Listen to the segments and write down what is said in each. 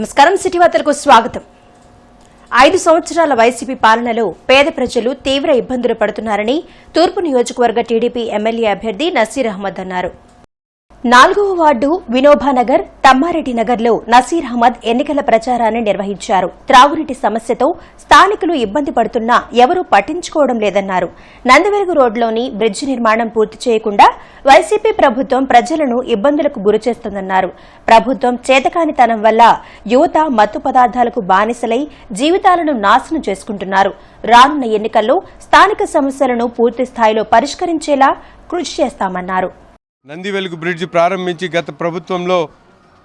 నమస్కారం సిటీ వార్తలకు స్వాగతం. ఐదు సంవత్సరాల వైసీపీ పాలనలో పేద ప్రజలు తీవ్ర ఇబ్బందులు పడుతున్నారని తూర్పు నియోజకవర్గ టీడీపీ ఎమ్మెల్యే అభ్యర్థి నసీర్ అహ్మద్ అన్నారు. నాలుగవ వార్డు వినోబానగర్ తమ్మారెడ్డి నగర్లో నసీర్ అహ్మద్ ఎన్నికల ప్రచారాన్ని నిర్వహించారు. త్రాగునీటి సమస్యతో స్థానికులు ఇబ్బంది పడుతున్నా ఎవరూ పట్టించుకోవడం లేదన్నారు. నందివెలుగు రోడ్లోని బ్రిడ్జి నిర్మాణం పూర్తి చేయకుండా వైసీపీ ప్రభుత్వం ప్రజలను ఇబ్బందులకు గురిచేస్తుందన్నారు ప్రభుత్వం చేతకానితనం వల్ల యువత మత్తు పదార్థాలకు బానిసలై జీవితాలను నాశనం చేసుకుంటున్నారు. రానున్న ఎన్నికల్లో స్థానిక సమస్యలను పూర్తి స్థాయిలో పరిష్కరించేలా కృషి చేస్తామన్నారు. నంది వెలుగు బ్రిడ్జ్ ప్రారంభించి గత ప్రభుత్వంలో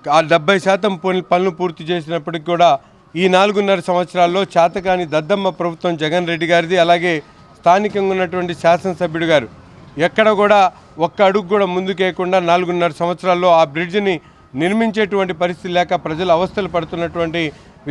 ఆ డెబ్బై శాతం పనులు పనులు పూర్తి చేసినప్పటికీ కూడా ఈ నాలుగున్నర సంవత్సరాల్లో చేతకాని దద్దమ్మ ప్రభుత్వం జగన్ రెడ్డి గారిది అలాగే స్థానికంగా ఉన్నటువంటి శాసనసభ్యుడు గారు. ఎక్కడ కూడా ఒక్క అడుగు కూడా ముందుకేయకుండా నాలుగున్నర సంవత్సరాల్లో ఆ బ్రిడ్జిని నిర్మించేటువంటి పరిస్థితి లేక ప్రజలు అవస్థలు పడుతున్నటువంటి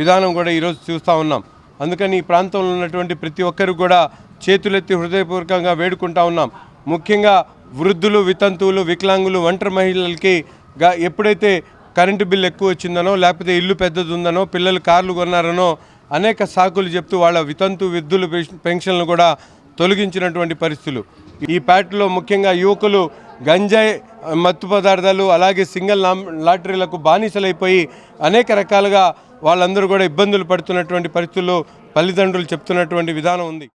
విధానం కూడా ఈరోజు చూస్తూ ఉన్నాం. అందుకని ఈ ప్రాంతంలో ఉన్నటువంటి ప్రతి ఒక్కరు కూడా చేతులెత్తి హృదయపూర్వకంగా వేడుకుంటా ఉన్నాం. ముఖ్యంగా వృద్ధులు వితంతువులు వికలాంగులు ఒంటరి మహిళలకి గా ఎప్పుడైతే కరెంటు బిల్లు ఎక్కువ వచ్చిందనో లేకపోతే ఇల్లు పెద్దది ఉందనో పిల్లలు కార్లు కొన్నారనో అనేక సాకులు చెప్తూ వాళ్ళ వితంతు విద్యులు పెన్షన్లు కూడా తొలగించినటువంటి పరిస్థితులు. ఈ ప్యాట్లో ముఖ్యంగా యువకులు గంజాయి మత్తు పదార్థాలు అలాగే సింగిల్ లాటరీలకు బానిసలైపోయి అనేక రకాలుగా వాళ్ళందరూ కూడా ఇబ్బందులు పడుతున్నటువంటి పరిస్థితుల్లో తల్లిదండ్రులు చెప్తున్నటువంటి విధానం ఉంది.